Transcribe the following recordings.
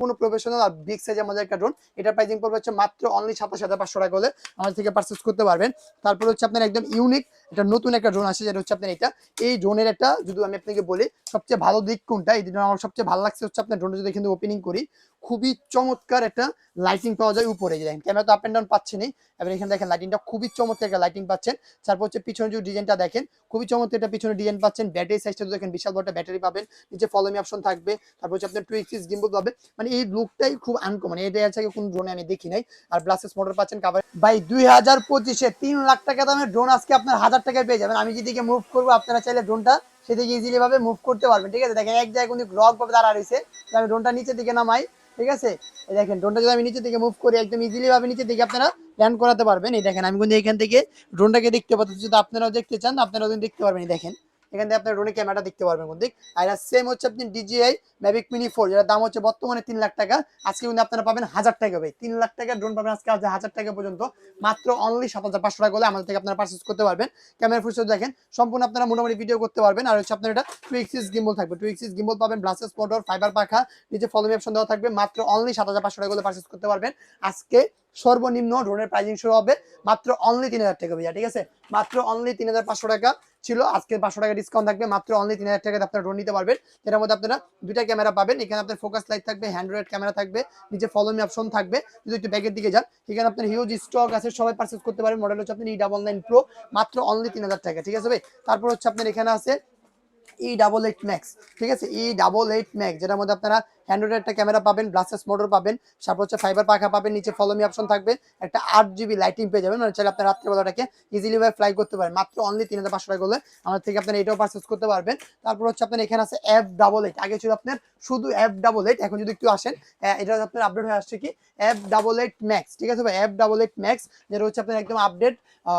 কোনো প্রফেশনাল আর বিগ সাইজের মধ্যে একটা ড্রোন এটার প্রাইসিং পড়বে হচ্ছে মাত্র অনলি সাতাশ হাজার পাঁচশো টাকা হলে আমাদের থেকে পারচেস করতে পারবেন। তারপর হচ্ছে আপনার একদম ইউনিক এটা নতুন একটা ড্রোন আসে যেটা হচ্ছে আপনার এটা। এই ড্রোনের একটা, যদি আমি আপনাকে বলি, সবচেয়ে ভালো দিক কোনটা? এই ড্রোন আমার সবচেয়ে ভালো লাগছে হচ্ছে আপনার ড্রোনটা যদি এখানে ওপেনিং করি, খুবই চমৎকার একটা লাইটিং পাওয়া যায় উপরে। যে দেখেন ক্যামেরা তো আপ এন্ড ডাউন পাচ্ছেনই এবার এখানে দেখেন লাইটিংটা খুবই চমৎকার একটা লাইটিং পাচ্ছেন। তারপর হচ্ছে পিছনে যে ডিজাইনটা দেখেন, খুবই চমৎকার একটা পিছনে ডিজাইন পাচ্ছেন। ব্যাটারি সাইজটা দেখেন, বিশাল বড় একটা ব্যাটারি পাবেন। নিচে ফলোমি অপশন থাকবে। তারপর হচ্ছে আপনার টু এক্সিস গিম্বল পাবে। মানে এই লুকটাই খুব আনকমন এটা আছে কোন ড্রোনে আমি দেখি নাই। আর ব্লাসেস মোটর পাচ্ছেন কাভার ভাই, দুই হাজার পঁচিশে তিন লাখ টাকা দামের ড্রোন আজকে আপনার হাজার টাকায় পেয়ে যাবেন। আমি যেদিকে মুভ করব, আপনারা চাইলে ড্রোনটা সেদিকে ইজিলি ভাবে মুভ করতে পারবেন। ঠিক আছে? দেখেন, এক জায়গায় কিন্তু রক ভাবে দাঁড়া রয়েছে। আমি ড্রোনটা নিচের দিকে নামাই, ঠিক আছে? এই দেখেন ড্রোনটা যদি আমি নিচের দিকে মুভ করি, একদম ইজিলি ভাবে নিচের দিকে আপনারা ল্যান্ড করাতে পারবেন। এই দেখেন, আমি কিন্তু এখান থেকে ড্রোনটাকে দেখতে পাচ্ছি। যদি আপনারাও দেখতে চান, আপনারাও দেখতে পারবেন। এই দেখেন এখান থেকে আপনার ড্রোনের ক্যামেরাটা দেখতে পারবেন কিন্তু আর সেম হচ্ছে আপনি ডিজিআই ম্যাভিক মিনি ফোর যেটা দাম হচ্ছে বর্তমানে তিন লাখ টাকা। আজকে কিন্তু আপনারা পাবেন হাজার টাকা ভাই। তিন লাখ টাকা ড্রোন পাবেন আজকে আজ হাজার টাকা পর্যন্ত। মাত্র অনলি সাত হাজার পাঁচশো টাকা হলে আমাদের থেকে আপনারা পারচেস করতে পারবেন। ক্যামেরা ফুটেজ দেখেন, সম্পূর্ণ আপনারা মোটামুটি ভিডিও করতে পারবেন। আর হচ্ছে আপনার এটা টু এক্সিস গিম্বল থাকবে। টু এক্সিস গিম্বল পাবেন ব্লাসেস মোটর ফাইবার পাখা, নিচে ফলোমি অপশন দেওয়া থাকবে। মাত্র অনলি সাত হাজার পাঁচশো টাকা হলে পারচেস করতে পারবেন। আজকে সর্বনিম্ন ড্রোনের প্রাইজিং শুরু হবে মাত্র অনলি তিন হাজার টাকা ভাইয়া, ঠিক আছে? মাত্র অনলি তিন হাজার পাঁচশো টাকা। ছিল, আজকে পাঁচশো টাকা ডিসকাউন্ট থাকবে, মাত্র অনলি তিন হাজার টাকাতে আপনারা ড্রোন নিতে পারবেন। এটার মধ্যে আপনারা দুইটা ক্যামেরা পাবেন, এখানে আপনার ফোকাস লাইট থাকবে হ্যান্ড্রয়েড ক্যামেরা থাকবে, নিচে ফলোমি অপশন থাকবে, যদি একটু ব্যাগের দিকে যান। এখানে আপনার হিউজ স্টক আছে, সবাই পারচেস করতে পারেন মডেল হচ্ছে আপনার ই ডাবল নাইন প্রো মাত্র অনলি তিন হাজার টাকা, ঠিক আছে ভাই? তারপর হচ্ছে আপনার এখানে আছে ই ডাবল এইট ম্যাক্স ঠিক আছে? ই ডাবল এইট ম্যাক্স যেটার মধ্যে আপনারা হ্যান্ড্রয়েড একটা ক্যামেরা পাবেন ব্লাসেস মোটর পাবেন, তারপর হচ্ছে ফাইবার পাখা পাবেন, নিচে ফলোমি অপশন থাকবে, একটা আট জিবি লাইটিং পেয়ে যাবেন মানে চাইলে আপনার রাত্রেবেলাটাকে ইজিলি ভাবে ফ্লাই করতে পারেন। মাত্র অনলি তিন হাজার পাঁচশো টাকা করলে আমার থেকে আপনার এটাও পারচেস করতে পারবেন। তারপর হচ্ছে আপনার এখানে আছে এফ ডাবল এইট আগে ছিল আপনার শুধু এফ ডাবল এইট এখন যদি একটু আসেন এটা আপনার আপডেট হয়ে আসছে কি? এফ ডাবল এইট ম্যাক্স ঠিক আছে ভাই? এফ ডাবল এইট ম্যাক্স যেটা হচ্ছে আপনার একদম আপডেট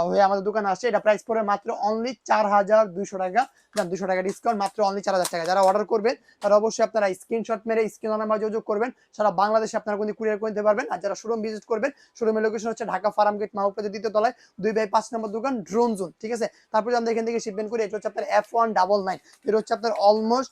হয়ে আমাদের দোকানে আসছে। এটা প্রাইস পড়ে মাত্র অনলি চার হাজার দুইশো টাকা। দুশো টাকা ডিসকাউন্ট মাত্র অনলি চার হাজার টাকা। যারা অর্ডার করবেন, তারা অবশ্যই আপনারা স্ক্রিনশট মেরে স্ক্রিন নাম্বার যোগাযোগ করবেন, সারা বাংলাদেশে আপনারা কিন্তু কুরিয়ার করে পারবেন। আর যারা শোরুম ভিজিট করবেন শোরুমের লোকেশন হচ্ছে ঢাকা ফার্ম গেট মাহপুরের দ্বিতীয় তলায়, দুই বাই পাঁচ নম্বর দোকান ড্রোন জোন ঠিক আছে? তারপরে আমরা এখান থেকে শিপমেন্ট করি, এটা হচ্ছে আপনার এফ ওয়ান ডাবল নাইন এটা হচ্ছে আপনার অলমোস্ট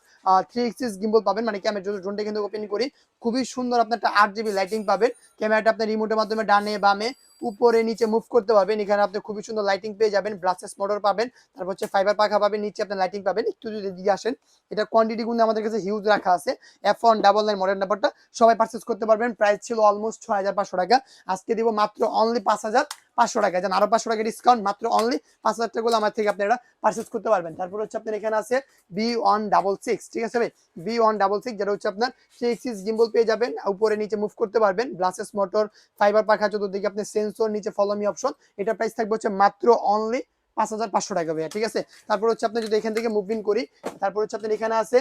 থ্রি এক্সিস গিম্বল পাবেন। মানে ক্যামেরা যদি ড্রোনটা কিন্তু ওপেন করি, খুবই সুন্দর আপনার একটা আট জিবি লাইটিং পাবেন। ক্যামেরাটা আপনার রিমোটের মাধ্যমে ডানে, বামে উপরে নিচে মুভ করতে পারবেন। এখানে আপনি খুবই সুন্দর লাইটিং পেয়ে যাবেন ব্লাসেস মোটর পাবেন, তারপর হচ্ছে ফাইবার পাখা পাবেন, নিচে আপনি লাইটিং পাবেন। একটু যদি দিয়ে আসেন, এটা কোয়ান্টিটি কিন্তু আমাদের কাছে হিউজ রাখা আছে। F one double nine model নাম্বারটা সবাই পারচেস করতে পারবেন। প্রাইস ছিল অলমোস্ট ছয় হাজার পাঁচশো টাকা। আজকে দিব মাত্র অনলি পাঁচ হাজার। পাঁচশো টাকা যেন আরও পাঁচশো টাকা ডিসকাউন্ট মাত্র অনলি পাঁচ হাজার টাকা আমার থেকে আপনারা পারচেস করতে পারবেন। তারপর হচ্ছে আপনার এখানে আছে বি ওয়ান ডাবল সিক্স ঠিক আছে ভাই? বি ওয়ান ডাবল সিক্স যেটা হচ্ছে আপনার সিক্স জিম্বল পেয়ে যাবেন। উপরে নিচে মুভ করতে পারবেন। গ্লাসেস মোটর ফাইবার পাখা, চতুর্দিকে আপনি সেন্সর নিচে ফলোমি অপশন এটা প্রাইস থাকবে হচ্ছে মাত্র অনলি পাঁচ হাজার পাঁচশো টাকা ভাইয়া, ঠিক আছে? তারপর হচ্ছে আপনি যদি এখান থেকে মুভিং করি, তারপর হচ্ছে আপনার এখানে আছে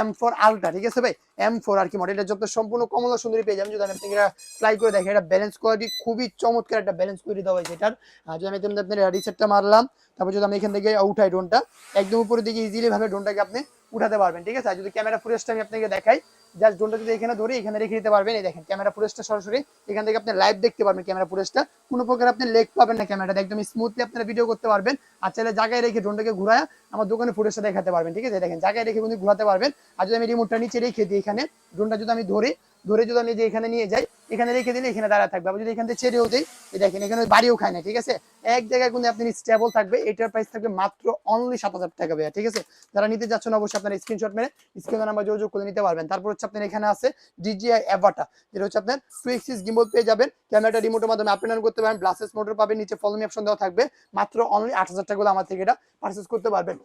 এম ফোর আলট্রা ঠিক আছে ভাই? এম ফোর আর কি মডেলটা যত সম্পূর্ণ কমলা সুন্দরী পেয়ে যাবেন, যদি আমি আপনাকে ফ্লাই করে দেখেন এটা ব্যালেন্স কোয়ালিটি খুবই চমৎকার একটা ব্যালেন্স করে দেওয়া হয়েছে এটার। যদি আমি আপনার রিসেটটা মারলাম, তারপর যদি আমি এখান থেকে উঠাই ড্রোনটা একদম উপরের দিকে ইজিলি ভাবে ড্রোনটাকে আপনি উঠাতে পারবেন, ঠিক আছে? আর যদি ক্যামেরা ফুটেজটা আমি আপনাকে দেখাই জাস্ট ড্রোনটা যদি এখানে ধরি, এখানে রেখে দিতে পারবেন। এই দেখেন ক্যামেরা ফুটেজটা সরাসরি এখান থেকে আপনি লাইভ দেখতে পারবেন ক্যামেরা ফুটেজটা কোনো প্রকার আপনি লেগ পাবেন না ক্যামেরাটা একদম স্মুথলি আপনারা ভিডিও করতে পারবেন। আর চাইলে জায়গায় রেখে ড্রোনটাকে ঘুরায় আমার দোকানে ফুটেজটা দেখাতে পারবেন, ঠিক আছে? দেখেন, জায়গায় রেখে কিন্তু ঘুরাতে পারবেন। আর যদি আমি রিমোটটা নিচে রেখে দিই এখানে ড্রোনটা যদি আমি ধরি, ধরে যদি আমি যে এখানে নিয়ে যাই, এখানে রেখে দিলে এখানে দাঁড়া থাকবে। আবার যদি এখান থেকে ছেড়েও দিই দেখেন, এখানে বাড়িও খায় না, ঠিক আছে? এক জায়গায় কিন্তু আপনি স্টেবল থাকবে, এটার প্রাইস থাকবে মাত্র অনলি সাত হাজার টাকা ভাইয়া, ঠিক আছে? যারা নিতে যাচ্ছেন অবশ্যই আপনার স্ক্রিনশট মেরে স্ক্রিন নাম্বার যোগাযোগ করে নিতে পারবেন। তারপর হচ্ছে আপনার এখানে আছে ডিজিআই অ্যাভাটা যেটা হচ্ছে আপনার টু এক্সিস গিম্বল পেয়ে যাবেন। ক্যামেরাটা রিমোটের মাধ্যমে আপ অন করতে পারেন ব্লাসেস মোটর পাবেন, নিচে ফলোমি অপশন দেওয়া থাকবে। মাত্র অনলি আট হাজার টাকা আমার থেকে এটা পারচেস করতে পারবেন।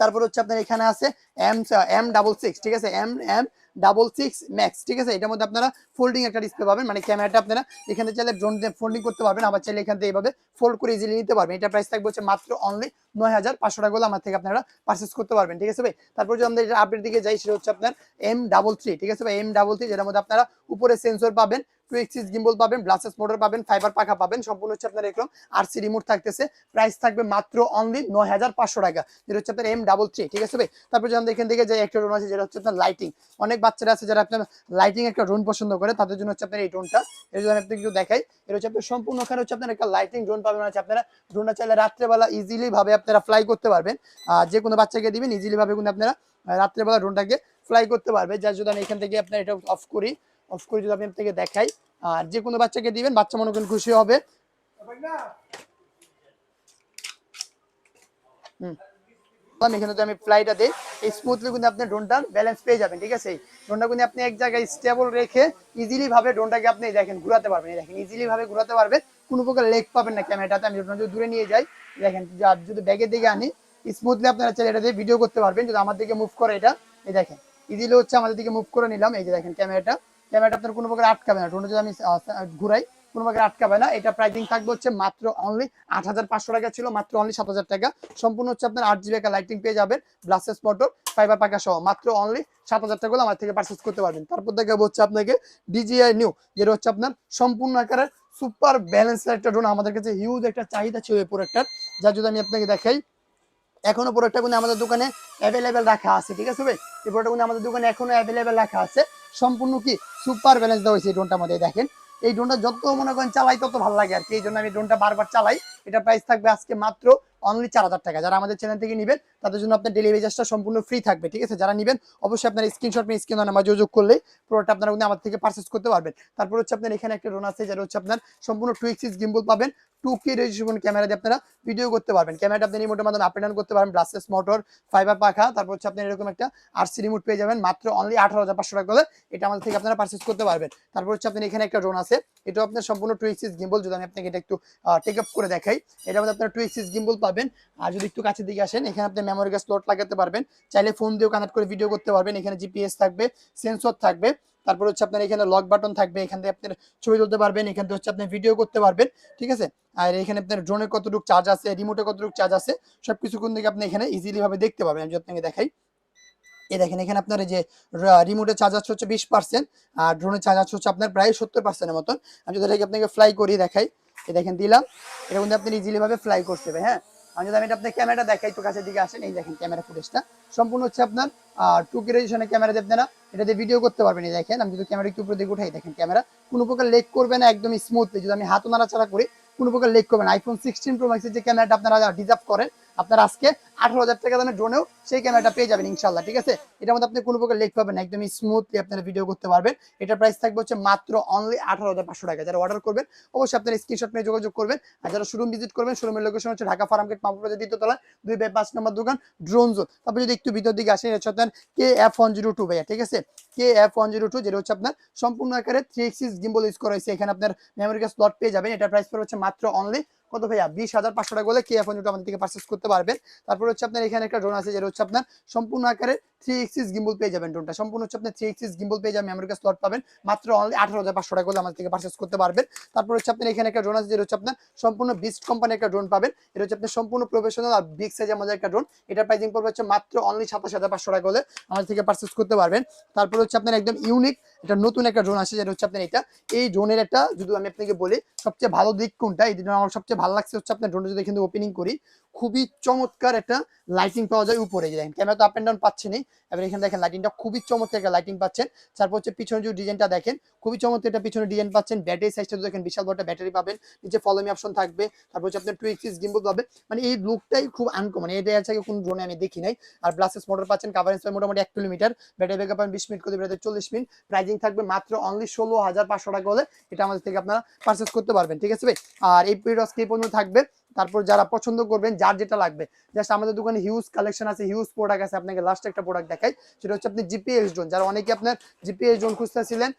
তারপর হচ্ছে আপনার এখানে আছে এম এম ডাবল সিক্স ঠিক আছে? M M double six max ঠিক আছে? এটার মধ্যে আপনারা ফোল্ডিং একটা ডিসপ্লে পাবেন। মানে ক্যামেরাটা আপনারা এখানে চাইলে ড্রোন দিয়ে ফোল্ডিং করতে পারবেন, আবার চাইলে এখান থেকে এইভাবে ফোল্ড করে ইজিলি নিতে পারবেন। এটা প্রাইস থাকবে হচ্ছে মাত্র অনলি নয় হাজার পাঁচশো টাকা আমার থেকে আপনারা পারচেস করতে পারবেন, ঠিক আছে ভাই? তারপর যদি আমরা আপডেট দিকে যাই, সেটা হচ্ছে আপনার এম ডাবল থ্রি ঠিক আছে ভাই? এম ডাবল থ্রি যেটার মধ্যে আপনারা উপরে সেন্সর পাবেন টু গিম্বল পাবেন ব্লাসেস মোটর পাবেন ফাইবার পাখা পাবেন, সম্পূর্ণ হচ্ছে আপনার এরকম আরসি রিমোট থাকতেছে। প্রাইস থাকবে মাত্র অনলি নয় হাজার পাঁচশো টাকা। যেটা হচ্ছে আপনার এম ডাবল থ্রি ঠিক আছে ভাই? তারপর আমরা এখান থেকে যাই, একটা আছে, যেটা হচ্ছে আপনার লাইটিং অনেক বাচ্চারা আছে যারা আপনার লাইটিং একটা পছন্দ করে, তাদের জন্য হচ্ছে আপনার এই ড্রোনটা এটা যদি আমি আপনাকে দেখাই। এটা হচ্ছে আপনার সম্পূর্ণ ওখানে হচ্ছে আপনার একটা লাইটিং ড্রোন পাবেন। হচ্ছে আপনারা ড্রোনটা চাইলে রাত্রেবেলা ইজিলি ভাবে আপনারা ফ্লাই করতে পারবেন। আর যে কোনো বাচ্চাকে দিবেন ইজিলি ভাবে কিন্তু আপনারা রাত্রেবেলা ড্রোনটাকে ফ্লাই করতে পারবে। যার যদি আমি এখান থেকে আপনার এটা অফ করি। অফ করে যদি আমি আপনাকে দেখাই, আর যে কোনো বাচ্চাকে দিবেন, বাচ্চা মনে করেন খুশি হবে। হুম। এখানে যদি আমি ফ্লাইটা দিই স্মুথলি কিন্তু আপনি ড্রোনটার ব্যালেন্স পেয়ে যাবেন, ঠিক আছে? ড্রোনটা কিন্তু আপনি এক জায়গায় স্টেবল রেখে ইজিলি ভাবে ড্রোনটাকে আপনি দেখেন, ঘুরাতে পারবেন দেখেন ইজিলি ভাবে ঘুরাতে পারবেন। কোনো প্রকার লেগ পাবেন না ক্যামেরাটাতে আমি ড্রোনটা যদি দূরে নিয়ে যাই, দেখেন যদি ব্যাগের দিকে আনি স্মুথলি আপনারা চাইলে এটা দিয়ে ভিডিও করতে পারবেন। যদি আমার দিকে মুভ করে এটা, এই দেখেন ইজিলি হচ্ছে আমাদের দিকে মুভ করে নিলাম, এই যে দেখেন ক্যামেরাটা ক্যামেরাটা আপনার কোনো প্রকার আটকাবে না। যদি আমি ঘুরাই, কোনো প্রকার আটকাবে না। এটা প্রাইসিং থাকবে হচ্ছে মাত্র অনলি আট হাজার পাঁচশো টাকা ছিল, মাত্র অনলি সাত হাজার টাকা। সম্পূর্ণ হচ্ছে আপনার আট জিবি একটা লাইটিং পেয়ে যাবেন ব্লাসেস মোটর ফাইবার পাকা সহ। মাত্র অনলি সাত হাজার টাকা আমার থেকে পারচেস করতে পারবেন। তারপর থেকে হচ্ছে আপনাকে ডিজিআই নিউ যেটা হচ্ছে আপনার সম্পূর্ণ আকারের সুপার ব্যালেন্স একটা ড্রোন আমাদের কাছে হিউজ একটা চাহিদা ছিল এই প্রোডাক্টটার যা যদি আমি আপনাকে দেখাই, এখনও প্রোডাক্টটা কিন্তু আমাদের দোকানে অ্যাভেলেবেল রাখা আছে, ঠিক আছে ভাই? এই প্রোডাক্ট কিন্তু আমাদের দোকানে এখনও অ্যাভেলেবেল রাখা আছে। সম্পূর্ণ কি সুপার ব্যালেন্স দেওয়া হয়েছে ড্রোনটার মধ্যে, দেখেন। এই ড্রোনটা যত মনে করেন চালাই, তত ভালো লাগে আর কি। এই জন্য আমি ড্রোনটা বারবার চালাই। এটা প্রাইস থাকবে আজকে মাত্র অনলি চার হাজার টাকা। যারা আমাদের চ্যানেল থেকে নেবেন, তাদের জন্য আপনার ডেলিভারি চার্জটা সম্পূর্ণ ফ্রি থাকবে, ঠিক আছে? যারা নেবেন, অবশ্যই আপনার স্ক্রিনশট নিয়ে স্ক্রিন নাম্বার যোগাযোগ করলে প্রোডাক্ট আপনারা কিন্তু আমার থেকে পারচেস করতে পারবেন। তারপর হচ্ছে আপনার এখানে একটা ড্রোন আছে যারা হচ্ছে আপনার সম্পূর্ণ টু এক্সিস গিম্বল পাবেন। টু কে রেজিস্ট্রেশন ক্যামেরা দিয়ে আপনারা ভিডিও করতে পারবেন। ক্যামেরাটা আপনি রিমোটের মাধ্যমে আপ ডাউন করতে পারবেন। ব্লাসেস মোটর ফাইবার পাখা, তারপর হচ্ছে আপনি এরকম একটা আরসি রিমোট পেয়ে যাবেন। মাত্র অনলি আঠারো হাজার পাঁচশো টাকা এটা আমাদের থেকে আপনারা পারচেস করতে পারবেন। তারপর হচ্ছে আপনি এখানে একটা ড্রোন আছে। এটাও আপনার সম্পূর্ণ টু এক্সিস গিম্বল যদি আমি আপনাকে এটা একটু টেক আপ করে দেখাই, এটা মধ্যে আপনারা টু এক্সিস গিম্বল পাবেন। আর যদি একটু কাছের দিকে আসেন, এখানে আপনি মেমোরি স্লট লাগাতে পারবেন। চাইলে ফোন দিয়েও কানেক্ট করে ভিডিও করতে পারবেন। এখানে জিপিএস থাকবে সেন্সর থাকবে। তারপর হচ্ছে আপনার এখানে লক বাটন থাকবে, এখান থেকে আপনার ছবি তুলতে পারবেন, এখান থেকে হচ্ছে আপনি ভিডিও করতে পারবেন, ঠিক আছে? আর এখানে আপনার ড্রোনের কতটুকু চার্জ আছে রিমোটে কতটুকু চার্জ আছে, সবকিছু কোন থেকে আপনি এখানে ইজিলি ভাবে দেখতে পাবেন আমি আপনাকে দেখাই এ দেখেন এখানে আপনার এই যে রিমোটের চার্জ আছে হচ্ছে বিশ পার্সেন্ট আর ড্রোনের চার্জ আছে হচ্ছে আপনার প্রায় সত্তর পার্সেন্টের মতন। আমি যদি আপনাকে ফ্লাই করি দেখাই, এই দেখেন দিলাম, এটা কিন্তু আপনি ইজিলি ভাবে ফ্লাই করতে হবে হ্যাঁ? আমি যদি আমি আপনার ক্যামেরাটা দেখাই তো কাছের দিকে আসেন, এই দেখেন ক্যামেরা ফুটেজটা। সম্পূর্ণ হচ্ছে আপনার টু কে রেজিস্ট্রেশনের ক্যামেরা দেবেন আপনারা এটা দিয়ে ভিডিও করতে পারবেন। এই দেখেন, আমি যদি ক্যামেরা একটু উপরে দিকে উঠাই, দেখেন ক্যামেরা। কোনো প্রকার লেক করবে না একদম স্মুথলি যদি আমি হাতও নাড়াচাড়া করি, কোনো প্রকার লেক করবে না। আইফোন সিক্সটিন প্রো ম্যাক্সের যে ক্যামেরাটা আপনারা ডিজার্ভ করেন আপনারা আজকে আঠারো হাজার টাকা দামে ড্রোনেও সেই ক্যামেরাটা পেয়ে যাবেন ইনশাল্লাহ ঠিক আছে? এটার মধ্যে আপনি কোনো প্রকার লেক পাবেন না একদম স্মুথলি আপনারা ভিডিও করতে পারবেন। এটার প্রাইস থাকবে হচ্ছে মাত্র অনলি আঠারো হাজার পাঁচশো টাকা। যারা অর্ডার করবেন, অবশ্যই আপনার স্ক্রিনশট নিয়ে যোগাযোগ করবেন। আর যারা শোরুম ভিজিট করবেন শোরুমের লোকেশন হচ্ছে ঢাকা ফার্ম গেট মাহবুব দ্বিতীয়তলা দুই বাই পাঁচ নম্বর দোকান ড্রোন জোন তারপরে যদি একটু ভিতর দিকে আসেন, এটা হচ্ছে K F one zero two ভাইয়া, ঠিক আছে? K F one zero two যেটা হচ্ছে আপনার সম্পূর্ণ আকারে থ্রি এক্সিস গিম্বল ইউজ করা হয়েছে। এখানে আপনার মেমোরি স্লট পেয়ে যাবেন। এটার প্রাইস পড়ে হচ্ছে মাত্র অনলি কত ভাইয়া? বিশ হাজার পাঁচশো টাকা বলে কে এফ আমাদের থেকে পারচেস করতে পারবেন। তারপর হচ্ছে আপনার এখানে একটা ড্রোন আছে, যেটা হচ্ছে আপনার সম্পূর্ণ আকারে থ্রি এক্সিস গিম্বল পেয়ে যাবেন ড্রোনটা সম্পূর্ণ হচ্ছে আপনি থ্রি এক্সিস গিম্বল পেয়ে যাবেন মেমোরি স্লট পাবেন। মাত্র অনলি আঠারো হাজার পাঁচশো টাকা থেকে করতে পারবেন। তারপর হচ্ছে এখানে একটা ড্রোন আছে, যেটা হচ্ছে আপনার সম্পূর্ণ বিস্ট কোম্পানি একটা ড্রোন পাবেন। এটা হচ্ছে আপনার সম্পূর্ণ প্রফেশনাল আর বিগ সাইজ আমাদের একটা ড্রোন পড়বে হচ্ছে মাত্র অনলি সাতাশ হাজার পাঁচশো টাকা থেকে পারচেস করতে পারবেন। তারপর হচ্ছে আপনার একদম ইউনিক এটা নতুন একটা ড্রোন আছে, যেটা হচ্ছে আপনার এটা। এই ড্রোনের একটা, যদি আমি আপনাকে বলি, সবচেয়ে ভালো দিক কোনটা? এই ড্রোন আমার সবচেয়ে ভালো লাগছে হচ্ছে আপনার ড্রোনটা যদি এখানে ওপেনিং করি। খুবই চমৎকার একটা লাইটিং পাওয়া যায় উপরে দেখেন ক্যামেরা তো আপ এন্ড ডাউন পাচ্ছেনই এবার এখানে দেখেন লাইটিংটা খুবই চমৎকার একটা লাইটিং পাচ্ছেন। তারপর হচ্ছে পিছনে যে ডিজাইনটা দেখেন, খুবই চমৎকার একটা পিছনে ডিজাইন পাচ্ছেন। ব্যাটারি সাইজটা দেখেন বিশাল বড় ব্যাটারি পাবেন। নিচে ফলোমি অপশন থাকবে। তারপর হচ্ছে আপনার টু এক্সিস গিম্বল পাবে মানে এই লুকটাই খুব আনকমন এটা হচ্ছে কোন ড্রোনে আমি দেখি নাই। আর ব্লাসেস মোটর পাচ্ছেন কাভারেজ মোটামুটি এক কিলোমিটার। ব্যাটারি ব্যাকআপ পাবেন বিশ মিনিট করে বেরোতে চল্লিশ মিনিট। প্রাইজিং থাকবে মাত্র অনলি ষোলো হাজার পাঁচশো টাকা হলে। এটা আমাদের থেকে আপনারা পারচেস করতে পারবেন। ঠিক আছে ভাই? আর এই পিরিয়ড আজকে পর্যন্ত থাকবে। তারপর যারা পছন্দ করবেন, যার যেটা লাগবে। জাস্ট আমাদের দোকানে হিউজ কালেকশন আছে হিউজ প্রোডাক্ট আছে, আপনাকে লাস্ট একটা প্রোডাক্ট দেখাই। সেটা হচ্ছে আপনি জিপিএস জোন যারা অনেকে আপনার জিপিএস জোন খুঁজতেছিলেন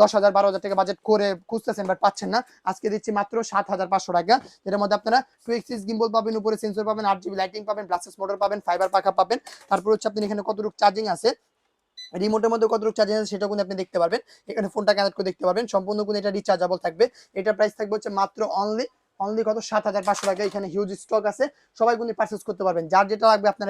দশ হাজার, বারো হাজার টাকা বাজেট করে খুঁজতেছেন বাট পাচ্ছেন না। আজকে দিচ্ছি মাত্র সাত হাজার পাঁচশো টাকা। যেটার মধ্যে আপনারা টু এক্সিস গিম্বল পাবেন, উপরে সেন্সর পাবেন, আট জিবি লাইটিং পাবেন গ্লাসেস মোটর পাবেন ফাইবার পাখা পাবেন। তারপর হচ্ছে আপনি এখানে কতটুকু চার্জিং আছে রিমোটের মধ্যে কতটুকু চার্জিং আছে সেটা কিন্তু আপনি দেখতে পারবেন। এখানে ফোনটা কানেক্ট করে দেখতে পারবেন। সম্পূর্ণ কিন্তু এটা রিচার্জেবল থাকবে। এটা প্রাইস থাকবে হচ্ছে মাত্র অনলি অনলি কত? সাত হাজার পাঁচশো টাকা। এখানে হিউজ স্টক আছে। সবাই কিন্তু পারচেস করতে পারবেন। যার যেটা লাগবে আপনারা